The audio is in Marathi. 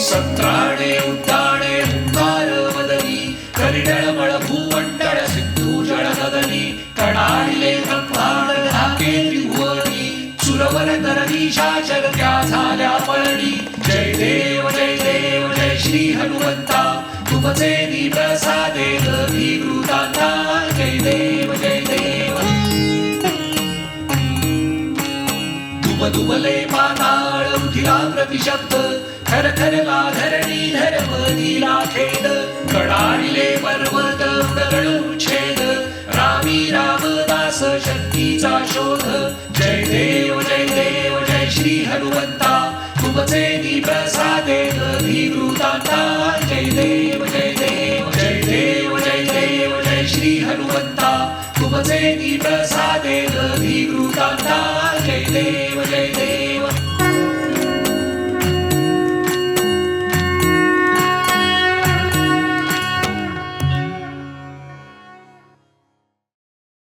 सत्राणे उड्डाणे हुंकार वदनी करिडळमळ भूमंडळ सिंधू जळ नदनी त्रिभुवनी सुरवर नरदीशाचर त्या झाल्या पळणी जय देव जय देव जय श्री हनुमंता तुमचे नी प्रसादे विकृतांना जय देव जय देव दुबले पाताळ प्रतिशब्द थरथरला धरणी धर्मनीला खेद कडारिले पर्वत उडगळू छेद रामी रामदास शक्तीचा शोध. जय देव जय देव जय श्री हनुमंता तुमचे दी प्रसादे कधी जय देव जय देव जय देव जय देव जय श्री हनुमंता तुमचे दीप साधे कधी कृतांता जय देव जय देव